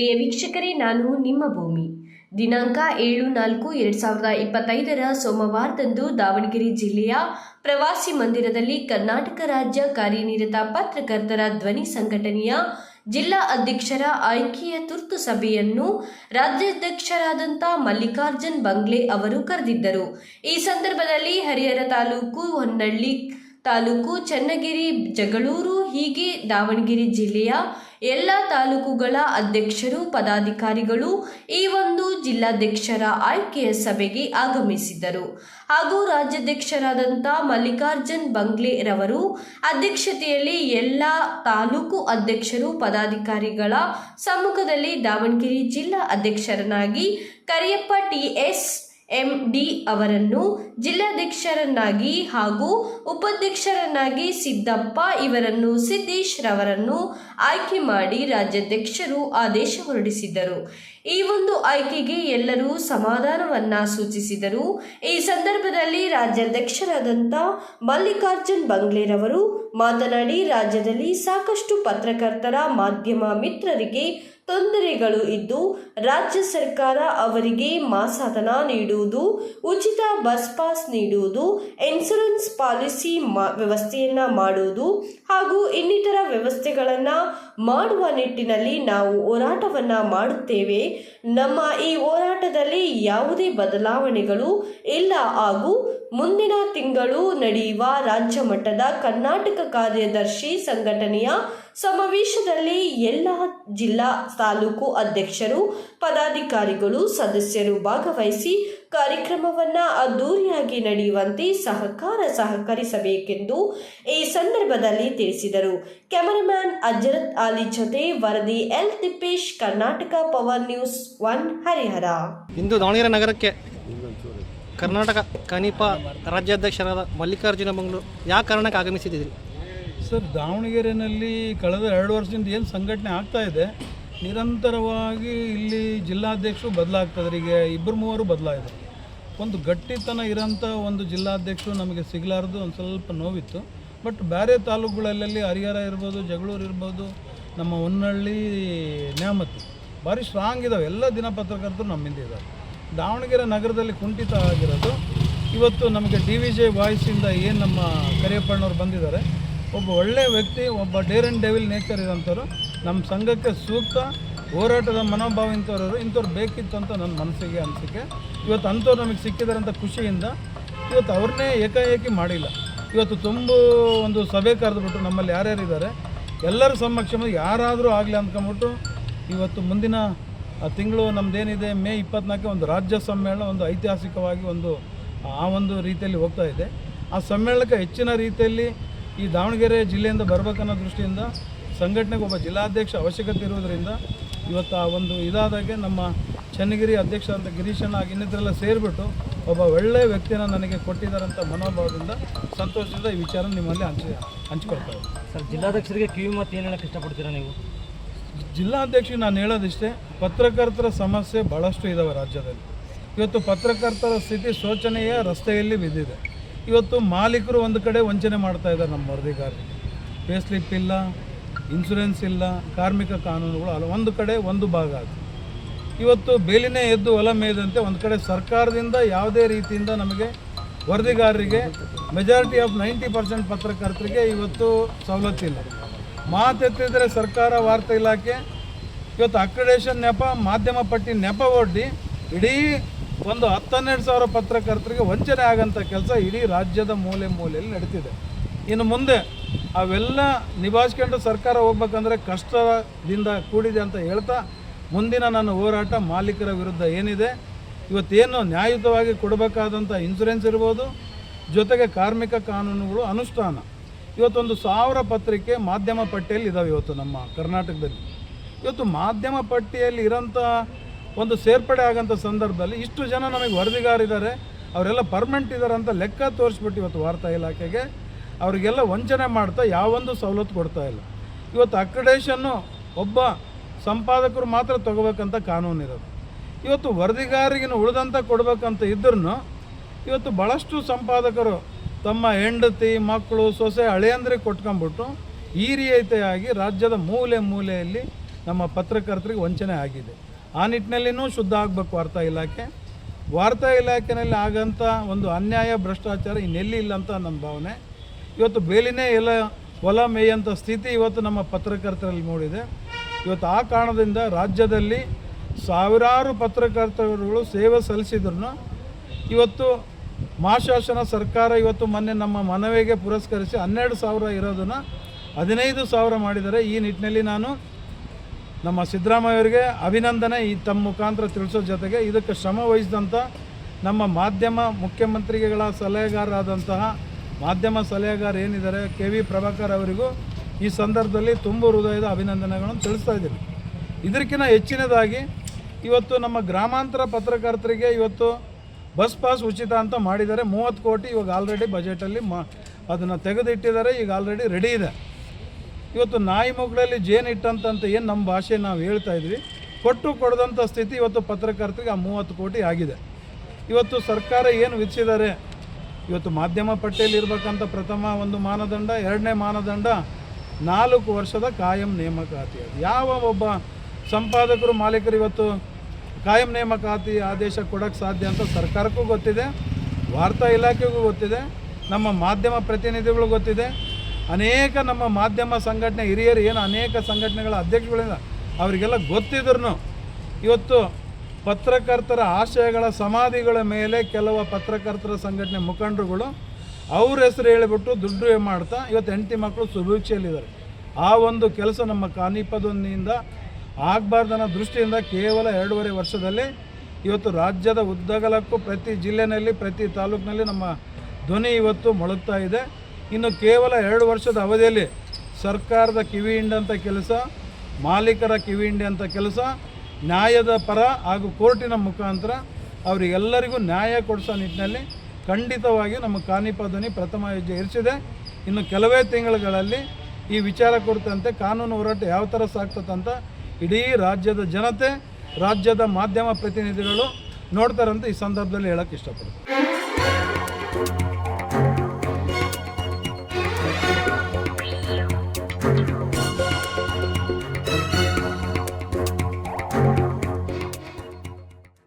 ಪ್ರಿಯ ವೀಕ್ಷಕರೇ, ನಾನು ನಿಮ್ಮ ಭೂಮಿ. ದಿನಾಂಕ ಏಳು ನಾಲ್ಕು ಎರಡು ಸಾವಿರದ ಇಪ್ಪತ್ತೈದರ ಸೋಮವಾರದಂದು ದಾವಣಗೆರೆ ಜಿಲ್ಲೆಯ ಪ್ರವಾಸಿ ಮಂದಿರದಲ್ಲಿ ಕರ್ನಾಟಕ ರಾಜ್ಯ ಕಾರ್ಯನಿರತ ಪತ್ರಕರ್ತರ ಧ್ವನಿ ಸಂಘಟನೆಯ ಜಿಲ್ಲಾ ಅಧ್ಯಕ್ಷರ ಆಯ್ಕೆಯ ತುರ್ತು ಸಭೆಯನ್ನು ರಾಜ್ಯಾಧ್ಯಕ್ಷರಾದಂಥ ಮಲ್ಲಿಕಾರ್ಜುನ್ ಬಂಗ್ಲೆ ಅವರು ಕರೆದಿದ್ದರು. ಈ ಸಂದರ್ಭದಲ್ಲಿ ಹರಿಹರ ತಾಲೂಕು ಹೊನ್ನಳ್ಳಿ ತಾಲೂಕು ಚನ್ನಗಿರಿ, ಜಗಳೂರು, ಹೀಗೆ ದಾವಣಗೆರೆ ಜಿಲ್ಲೆಯ ಎಲ್ಲ ತಾಲೂಕುಗಳ ಅಧ್ಯಕ್ಷರು, ಪದಾಧಿಕಾರಿಗಳು ಈ ಒಂದು ಜಿಲ್ಲಾಧ್ಯಕ್ಷರ ಆಯ್ಕೆಯ ಸಭೆಗೆ ಆಗಮಿಸಿದ್ದರು. ಹಾಗೂ ರಾಜ್ಯಾಧ್ಯಕ್ಷರಾದಂಥ ಮಲ್ಲಿಕಾರ್ಜುನ್ ಬಂಗ್ಲೆ ರವರು ಅಧ್ಯಕ್ಷತೆಯಲ್ಲಿ ಎಲ್ಲ ತಾಲೂಕು ಅಧ್ಯಕ್ಷರು, ಪದಾಧಿಕಾರಿಗಳ ಸಮ್ಮುಖದಲ್ಲಿ ದಾವಣಗೆರೆ ಜಿಲ್ಲಾ ಅಧ್ಯಕ್ಷರನ್ನಾಗಿ Kariyappa T S M D ಅವರನ್ನು ಜಿಲ್ಲಾಧ್ಯಕ್ಷರನ್ನಾಗಿ ಹಾಗೂ ಉಪಾಧ್ಯಕ್ಷರನ್ನಾಗಿ ಸಿದ್ದಪ್ಪ ಇವರನ್ನು ಸಿದ್ದೇಶ್ ರವರನ್ನು ಆಯ್ಕೆ ಮಾಡಿ ರಾಜ್ಯಾಧ್ಯಕ್ಷರು ಆದೇಶ ಹೊರಡಿಸಿದ್ದರು. ಈ ಒಂದು ಆಯ್ಕೆಗೆ ಎಲ್ಲರೂ ಸಮಾಧಾನವನ್ನ ಸೂಚಿಸಿದರು. ಈ ಸಂದರ್ಭದಲ್ಲಿ ರಾಜ್ಯಾಧ್ಯಕ್ಷರಾದಂಥ ಮಲ್ಲಿಕಾರ್ಜುನ್ ಬಂಗ್ಲೆರವರು ಮಾತನಾಡಿ, ರಾಜ್ಯದಲ್ಲಿ ಸಾಕಷ್ಟು ಪತ್ರಕರ್ತರ ಮಾಧ್ಯಮ ಮಿತ್ರರಿಗೆ ತೊಂದರೆಗಳು ಇದ್ದು ರಾಜ್ಯ ಸರ್ಕಾರ ಅವರಿಗೆ ಮಾಸಾಧನ ನೀಡುವುದು, ಉಚಿತ ಬಸ್ ಪಾಸ್ ನೀಡುವುದು ಇನ್ಸೂರೆನ್ಸ್ ಪಾಲಿಸಿ ವ್ಯವಸ್ಥೆಯನ್ನ ಮಾಡುವುದು ಹಾಗೂ ಇನ್ನಿತರ ವ್ಯವಸ್ಥೆಗಳನ್ನು ಮಾಡುವ ನಿಟ್ಟಿನಲ್ಲಿ ನಾವು ಹೋರಾಟವನ್ನ ಮಾಡುತ್ತೇವೆ. ನಮ್ಮ ಈ ಹೋರಾಟದಲ್ಲಿ ಯಾವುದೇ ಬದಲಾವಣೆಗಳು ಇಲ್ಲ ಹಾಗೂ ಮುಂದಿನ ತಿಂಗಳು ನಡೆಯುವ ರಾಜ್ಯ ಮಟ್ಟದ ಕರ್ನಾಟಕ ಕಾರ್ಯದರ್ಶಿ ಸಂಘಟನೆಯ ಸಮಾವೇಶದಲ್ಲಿ ಎಲ್ಲ ಜಿಲ್ಲಾ ತಾಲೂಕು ಅಧ್ಯಕ್ಷರು, ಪದಾಧಿಕಾರಿಗಳು, ಸದಸ್ಯರು ಭಾಗವಹಿಸಿ ಕಾರ್ಯಕ್ರಮವನ್ನು ಅದ್ದೂರಿಯಾಗಿ ನಡೆಯುವಂತೆ ಸಹಕಾರ ಸಹಕರಿಸಬೇಕೆಂದು ಈ ಸಂದರ್ಭದಲ್ಲಿ ತಿಳಿಸಿದರು. ಕ್ಯಾಮರಾಮ್ಯಾನ್ ಅಜರತ್ ಅಲಿ ಜೊತೆ ವರದಿ, L Tippesh, Karnataka power news one Harihar. ಇಂದು ದಾವಣಗೆರೆ ನಗರಕ್ಕೆ ಕರ್ನಾಟಕ ಕನಿಪ ರಾಜ್ಯಾಧ್ಯಕ್ಷರಾದ ಮಲ್ಲಿಕಾರ್ಜುನ ಮಂಗಳೂರು, ಯಾವ ಕಾರಣಕ್ಕೆ ಆಗಮಿಸಿದ್ದೀರಿ? ಸರ್ ದಾವಣಗೆರೆಯಲ್ಲಿ ಕಳೆದ ಎರಡು ವರ್ಷದಿಂದ ಏನು ಸಂಘಟನೆ ಆಗ್ತಾ ಇದೆ, ನಿರಂತರವಾಗಿ ಇಲ್ಲಿ ಜಿಲ್ಲಾಧ್ಯಕ್ಷರು ಬದಲಾಗ್ತದೆ ಈಗ ಇಬ್ಬರು ಮೂವರು ಬದಲಾಗಿದೆ ಒಂದು ಗಟ್ಟಿತನ ಇರೋಂಥ ಒಂದು ಜಿಲ್ಲಾಧ್ಯಕ್ಷರು ನಮಗೆ ಸಿಗಲಾರ್ದು ಒಂದು ಸ್ವಲ್ಪ ನೋವಿತ್ತು. ಬಟ್ ಬೇರೆ ತಾಲೂಕುಗಳಲ್ಲಿ ಹರಿಹರ ಇರ್ಬೋದು, ಜಗಳೂರು ಇರ್ಬೋದು, ನಮ್ಮ ಹೊನ್ನಳ್ಳಿ, ನ್ಯಾಮತಿ ಭಾರಿ ಸ್ಟ್ರಾಂಗ್ ಇದ್ದಾವೆ ಎಲ್ಲ ದಿನಪತ್ರಕರ್ತರು ನಮ್ಮಿಂದ ಇದ್ದಾರೆ. ದಾವಣಗೆರೆ ನಗರದಲ್ಲಿ ಕುಂಠಿತ ಆಗಿರೋದು ಇವತ್ತು ನಮಗೆ ಡಿ ವಿ ಜೆ ವಾಯ್ಸಿಂದ ಏನು ನಮ್ಮ ಕರಿಯಪ್ಪಣ್ಣವ್ರು ಬಂದಿದ್ದಾರೆ, ಒಬ್ಬ ಒಳ್ಳೆಯ ವ್ಯಕ್ತಿ, ಒಬ್ಬ ಡೇರ್ ಆ್ಯಂಡ್ ಡೆವಿಲ್ ನೇಚರ್ ಇರೋಂಥವ್ರು. ನಮ್ಮ ಸಂಘಕ್ಕೆ ಸೂಕ್ತ ಹೋರಾಟದ ಮನೋಭಾವ ಇಂಥವ್ರು ಇಂಥವ್ರು ಬೇಕಿತ್ತು ಅಂತ ನನ್ನ ಮನಸ್ಸಿಗೆ ಅನಿಸಿಕೆ. ಇವತ್ತು ಅಂಥವ್ರು ನಮಗೆ ಸಿಕ್ಕಿದ್ದಾರೆ ಅಂತ ಖುಷಿಯಿಂದ ಇವತ್ತು ಅವ್ರನ್ನೇ ಏಕಾಏಕಿ ಮಾಡಿಲ್ಲ. ಇವತ್ತು ತುಂಬ ಒಂದು ಸಭೆ ಕರೆದುಬಿಟ್ಟು ನಮ್ಮಲ್ಲಿ ಯಾರ್ಯಾರು ಇದ್ದಾರೆ ಎಲ್ಲರ ಸಮಕ್ಷಮ ಯಾರಾದರೂ ಆಗಲಿ ಅಂದ್ಕೊಂಬಿಟ್ಟು ಇವತ್ತು ಮುಂದಿನ ತಿಂಗಳು ನಮ್ಮದೇನಿದೆ ಮೇ ಇಪ್ಪತ್ನಾಲ್ಕು ಒಂದು ರಾಜ್ಯ ಸಮ್ಮೇಳನ, ಒಂದು ಐತಿಹಾಸಿಕವಾಗಿ ಒಂದು, ಆ ಒಂದು ರೀತಿಯಲ್ಲಿ ಹೋಗ್ತಾ ಇದೆ. ಆ ಸಮ್ಮೇಳನಕ್ಕೆ ಹೆಚ್ಚಿನ ರೀತಿಯಲ್ಲಿ ಈ ದಾವಣಗೆರೆ ಜಿಲ್ಲೆಯಿಂದ ಬರಬೇಕನ್ನೋ ದೃಷ್ಟಿಯಿಂದ ಸಂಘಟನೆಗೆ ಒಬ್ಬ ಜಿಲ್ಲಾಧ್ಯಕ್ಷ ಅವಶ್ಯಕತೆ ಇರುವುದರಿಂದ ಇವತ್ತು ಆ ಒಂದು ಇದಾದಾಗೆ ನಮ್ಮ ಚನ್ನಗಿರಿ ಅಧ್ಯಕ್ಷ ಅಂತ ಗಿರೀಶಣ್ಣ ಹಾಗೆ ಇನ್ನಿತರೆಲ್ಲ ಸೇರಿಬಿಟ್ಟು ಒಬ್ಬ ಒಳ್ಳೆಯ ವ್ಯಕ್ತಿಯನ್ನು ನನಗೆ ಕೊಟ್ಟಿದ್ದಾರಂಥ ಮನೋಭಾವದಿಂದ, ಸಂತೋಷದಿಂದ ಈ ವಿಚಾರ ನಿಮ್ಮಲ್ಲಿ ಹಂಚಿ ಹಂಚಿಕೊಳ್ತಾರೆ ಸರ್, ಜಿಲ್ಲಾಧ್ಯಕ್ಷರಿಗೆ ಕಿವಿ ಮತ್ತು ಏನು ಹೇಳಕ್ಕೆ ಇಷ್ಟಪಡ್ತೀರಾ ನೀವು? ಜಿಲ್ಲಾಧ್ಯಕ್ಷರಿಗೆ ನಾನು ಹೇಳೋದಿಷ್ಟೇ, ಪತ್ರಕರ್ತರ ಸಮಸ್ಯೆ ಭಾಳಷ್ಟು ಇದ್ದಾವೆ ರಾಜ್ಯದಲ್ಲಿ. ಇವತ್ತು ಪತ್ರಕರ್ತರ ಸ್ಥಿತಿ ಶೋಚನೆಯ, ರಸ್ತೆಯಲ್ಲಿ ಬಿದ್ದಿದೆ. ಇವತ್ತು ಮಾಲೀಕರು ಒಂದು ಕಡೆ ವಂಚನೆ ಮಾಡ್ತಾ ಇದ್ದಾರೆ ನಮ್ಮ ವರದಿಗಾರರಿಗೆ ಪೇ ಸ್ಲಿಪ್ ಇಲ್ಲ ಇನ್ಶೂರೆನ್ಸ್ ಇಲ್ಲ, ಕಾರ್ಮಿಕ ಕಾನೂನುಗಳು ಅಲ್ಲ, ಒಂದು ಕಡೆ ಒಂದು ಭಾಗ ಅದು ಇವತ್ತು ಬೇಲಿನೇ ಎದ್ದು ಹೊಲ ಮೇಯ್ದಂತೆ ಒಂದು ಕಡೆ ಸರ್ಕಾರದಿಂದ ಯಾವುದೇ ರೀತಿಯಿಂದ ನಮಗೆ ವರದಿಗಾರರಿಗೆ ಮೆಜಾರಿಟಿ ಆಫ್ ನೈಂಟಿ ಪರ್ಸೆಂಟ್ ಪತ್ರಕರ್ತರಿಗೆ ಇವತ್ತು ಸವಲತ್ತಿಲ್ಲ ಮಾತೆತ್ತಿದ್ರೆ ಸರ್ಕಾರ ವಾರ್ತಾ ಇಲಾಖೆ, ಇವತ್ತು ಅಕ್ರಿಡೇಷನ್ ನೆಪ, ಮಾಧ್ಯಮ ಪಟ್ಟಿ ನೆಪ ಒಡ್ಡಿ ಇಡೀ ಒಂದು ಹತ್ತನ್ನೆರಡು ಸಾವಿರ ಪತ್ರಕರ್ತರಿಗೆ ವಂಚನೆ ಆಗಂಥ ಕೆಲಸ ಇಡೀ ರಾಜ್ಯದ ಮೂಲೆ ಮೂಲೆಯಲ್ಲಿ ನಡೀತಿದೆ. ಇನ್ನು ಮುಂದೆ ಅವೆಲ್ಲ ನಿಭಾಯಿಸ್ಕೊಂಡು ಸರ್ಕಾರ ಹೋಗ್ಬೇಕಂದ್ರೆ ಕಷ್ಟದಿಂದ ಕೂಡಿದೆ ಅಂತ ಹೇಳ್ತಾ, ಮುಂದಿನ ನನ್ನ ಹೋರಾಟ ಮಾಲೀಕರ ವಿರುದ್ಧ ಏನಿದೆ, ಇವತ್ತೇನು ನ್ಯಾಯಯುತವಾಗಿ ಕೊಡಬೇಕಾದಂಥ ಇನ್ಸೂರೆನ್ಸ್ ಇರ್ಬೋದು, ಜೊತೆಗೆ ಕಾರ್ಮಿಕ ಕಾನೂನುಗಳು ಅನುಷ್ಠಾನ. ಇವತ್ತೊಂದು ಸಾವಿರ ಪತ್ರಿಕೆ ಮಾಧ್ಯಮ ಪಟ್ಟಿಯಲ್ಲಿ ಇದ್ದಾವೆ ಇವತ್ತು ನಮ್ಮ ಕರ್ನಾಟಕದಲ್ಲಿ. ಇವತ್ತು ಮಾಧ್ಯಮ ಪಟ್ಟಿಯಲ್ಲಿ ಇರೋಂಥ ಒಂದು ಸೇರ್ಪಡೆ ಆಗೋಂಥ ಸಂದರ್ಭದಲ್ಲಿ ಇಷ್ಟು ಜನ ನಮಗೆ ವರದಿಗಾರಿದ್ದಾರೆ ಅವರೆಲ್ಲ ಪರ್ಮನೆಂಟ್ ಇದ್ದಾರೆ ಅಂತ ಲೆಕ್ಕ ತೋರಿಸ್ಬಿಟ್ಟು ಇವತ್ತು ವಾರ್ತಾ ಇಲಾಖೆಗೆ ಅವರಿಗೆಲ್ಲ ವಂಚನೆ ಮಾಡ್ತಾ ಯಾವೊಂದು ಸವಲತ್ತು ಕೊಡ್ತಾ ಇಲ್ಲ. ಇವತ್ತು ಅಕ್ರಿಡೇಷನ್ನು ಒಬ್ಬ ಸಂಪಾದಕರು ಮಾತ್ರ ತೊಗೋಬೇಕಂತ ಕಾನೂನು ಇರೋದು. ಇವತ್ತು ವರದಿಗಾರಿಗಿನ ಉಳಿದಂತ ಕೊಡಬೇಕಂತ ಇದ್ರೂ ಇವತ್ತು ಭಾಳಷ್ಟು ಸಂಪಾದಕರು ತಮ್ಮ ಹೆಂಡತಿ ಮಕ್ಕಳು ಸೊಸೆ ಹಳೆಯಂದ್ರೆ ಕೊಟ್ಕೊಂಡ್ಬಿಟ್ಟು ಈ ರೀತಿಯಾಗಿ ರಾಜ್ಯದ ಮೂಲೆ ಮೂಲೆಯಲ್ಲಿ ನಮ್ಮ ಪತ್ರಕರ್ತರಿಗೆ ವಂಚನೆ ಆಗಿದೆ. ಆ ನಿಟ್ಟಿನಲ್ಲಿನೂ ಶುದ್ಧ ಆಗಬೇಕು ವಾರ್ತಾ ಇಲಾಖೆ. ವಾರ್ತಾ ಇಲಾಖೆಯಲ್ಲಿ ಆಗಂಥ ಒಂದು ಅನ್ಯಾಯ, ಭ್ರಷ್ಟಾಚಾರ ಇನ್ನೆಲ್ಲಿ ಇಲ್ಲ ಅಂತ ನನ್ನ ಭಾವನೆ. ಇವತ್ತು ಬೇಲಿನೇ ಎಲ್ಲ ಹೊಲ ಮೇಯಂಥ ಸ್ಥಿತಿ ಇವತ್ತು ನಮ್ಮ ಪತ್ರಕರ್ತರಲ್ಲಿ ಮೂಡಿದೆ. ಇವತ್ತು ಆ ಕಾರಣದಿಂದ ರಾಜ್ಯದಲ್ಲಿ ಸಾವಿರಾರು ಪತ್ರಕರ್ತರುಗಳು ಸೇವೆ ಸಲ್ಲಿಸಿದ್ರು ಇವತ್ತು ಮಹಾಶಾಸನ ಸರ್ಕಾರ ಇವತ್ತು ಮೊನ್ನೆ ನಮ್ಮ ಮನವಿಗೆ ಪುರಸ್ಕರಿಸಿ ಹನ್ನೆರಡು ಸಾವಿರ ಇರೋದನ್ನು ಹದಿನೈದು ಸಾವಿರ ಮಾಡಿದ್ದಾರೆ. ಈ ನಿಟ್ಟಿನಲ್ಲಿ ನಾನು ನಮ್ಮ ಸಿದ್ದರಾಮಯ್ಯವರಿಗೆ ಅಭಿನಂದನೆ ಈ ತಮ್ಮ ಮುಖಾಂತರ ತಿಳಿಸೋ ಜೊತೆಗೆ ಇದಕ್ಕೆ ಶ್ರಮ ವಹಿಸಿದಂಥ ನಮ್ಮ ಮಾಧ್ಯಮ ಮುಖ್ಯಮಂತ್ರಿಗಳ ಸಲಹೆಗಾರರಾದಂತಹ ಮಾಧ್ಯಮ ಸಲಹೆಗಾರ ಏನಿದ್ದಾರೆ, ಕೆ ವಿ ಪ್ರಭಾಕರ್ ಅವರಿಗೂ ಈ ಸಂದರ್ಭದಲ್ಲಿ ತುಂಬ ಹೃದಯದ ಅಭಿನಂದನೆಗಳನ್ನು ತಿಳಿಸ್ತಾ ಇದ್ದೀನಿ. ಇದಕ್ಕಿಂತ ಹೆಚ್ಚಿನದಾಗಿ ಇವತ್ತು ನಮ್ಮ ಗ್ರಾಮಾಂತರ ಪತ್ರಕರ್ತರಿಗೆ ಇವತ್ತು ಬಸ್ ಪಾಸ್ ಉಚಿತ ಅಂತ ಮಾಡಿದ್ದಾರೆ. ಮೂವತ್ತು ಕೋಟಿ ಇವಾಗ ಆಲ್ರೆಡಿ ಬಜೆಟಲ್ಲಿ ಮಾ ಅದನ್ನು ತೆಗೆದಿಟ್ಟಿದ್ದಾರೆ. ಈಗ ಆಲ್ರೆಡಿ ರೆಡಿ ಇದೆ. ಇವತ್ತು ನಾಯಿ ಮುಗ್ಳಲ್ಲಿ ಜೇನು ಇಟ್ಟಂತಂತ ಏನು ನಮ್ಮ ಭಾಷೆ ನಾವು ಹೇಳ್ತಾ ಇದ್ವಿ. ಕೊಟ್ಟು ಕೊಡದಂಥ ಸ್ಥಿತಿ ಇವತ್ತು ಪತ್ರಕರ್ತರಿಗೆ ಆ ಮೂವತ್ತು ಕೋಟಿ ಆಗಿದೆ. ಇವತ್ತು ಸರ್ಕಾರ ಏನು ವಿಧಿಸಿದ್ದಾರೆ? ಇವತ್ತು ಮಾಧ್ಯಮ ಪಟ್ಟಿಯಲ್ಲಿ ಇರಬೇಕಂತ ಪ್ರಥಮ ಒಂದು ಮಾನದಂಡ, ಎರಡನೇ ಮಾನದಂಡ, ನಾಲ್ಕು ವರ್ಷದ ಕಾಯಂ ನೇಮಕಾತಿ. ಯಾವ ಒಬ್ಬ ಸಂಪಾದಕರು, ಮಾಲೀಕರು ಇವತ್ತು ಕಾಯಂ ನೇಮಕಾತಿ ಆದೇಶ ಕೊಡೋಕ್ಕೆ ಸಾಧ್ಯ ಅಂತ ಸರ್ಕಾರಕ್ಕೂ ಗೊತ್ತಿದೆ, ವಾರ್ತಾ ಇಲಾಖೆಗೂ ಗೊತ್ತಿದೆ, ನಮ್ಮ ಮಾಧ್ಯಮ ಪ್ರತಿನಿಧಿಗಳು ಗೊತ್ತಿದೆ. ಅನೇಕ ನಮ್ಮ ಮಾಧ್ಯಮ ಸಂಘಟನೆ ಹಿರಿಯರು ಏನು ಅನೇಕ ಸಂಘಟನೆಗಳ ಅಧ್ಯಕ್ಷಗಳಿಂದ ಅವರಿಗೆಲ್ಲ ಗೊತ್ತಿದ್ರು ಇವತ್ತು ಪತ್ರಕರ್ತರ ಆಶಯಗಳ ಸಮಾಧಿಗಳ ಮೇಲೆ ಕೆಲವು ಪತ್ರಕರ್ತರ ಸಂಘಟನೆ ಮುಖಂಡರುಗಳು ಅವ್ರ ಹೆಸರು ಹೇಳಿಬಿಟ್ಟು ದುಡ್ಡು ಮಾಡ್ತಾ ಇವತ್ತು ಹೆಂಡತಿ ಮಕ್ಕಳು ಸುಭಿಕ್ಷೆಯಲ್ಲಿದ್ದಾರೆ. ಆ ಒಂದು ಕೆಲಸ ನಮ್ಮ ಕಾನಿಪದೊಂದಿಯಿಂದ ಆಗಬಾರ್ದನ್ನೋ ದೃಷ್ಟಿಯಿಂದ ಕೇವಲ ಎರಡೂವರೆ ವರ್ಷದಲ್ಲಿ ಇವತ್ತು ರಾಜ್ಯದ ಉದ್ದಗಲಕ್ಕೂ ಪ್ರತಿ ಜಿಲ್ಲೆನಲ್ಲಿ, ಪ್ರತಿ ತಾಲೂಕಿನಲ್ಲಿ ನಮ್ಮ ಧ್ವನಿ ಇವತ್ತು ಮೊಳಗ್ತಾ ಇದೆ. ಇನ್ನು ಕೇವಲ ಎರಡು ವರ್ಷದ ಅವಧಿಯಲ್ಲಿ ಸರ್ಕಾರದ ಕಿವಿ ಹಿಂಡಂಥ ಕೆಲಸ, ಮಾಲೀಕರ ಕಿವಿ ಹಿಂಡಂಥ ಕೆಲಸ, ನ್ಯಾಯದ ಪರ ಹಾಗೂ ಕೋರ್ಟಿನ ಮುಖಾಂತರ ಅವರಿಗೆಲ್ಲರಿಗೂ ನ್ಯಾಯ ಕೊಡಿಸೋ ನಿಟ್ಟಿನಲ್ಲಿ ಖಂಡಿತವಾಗಿ ನಮ್ಮ ಕಾನಿಪ ಧ್ವನಿ ಪ್ರಥಮ ಹೆಜ್ಜೆ ಇರಿಸಿದೆ. ಇನ್ನು ಕೆಲವೇ ತಿಂಗಳುಗಳಲ್ಲಿ ಈ ವಿಚಾರ ಕುರಿತಂತೆ ಕಾನೂನು ಹೋರಾಟ ಯಾವ ಥರ ಸಾಗ್ತದಂತ ಇಡೀ ರಾಜ್ಯದ ಜನತೆ ರಾಜ್ಯದ ಮಾಧ್ಯಮ ಪ್ರತಿನಿಧಿಗಳು ನೋಡ್ತಾರಂತ ಈ ಸಂದರ್ಭದಲ್ಲಿ ಹೇಳಕ್ಕೆ ಇಷ್ಟಪಡ್ತೀನಿ.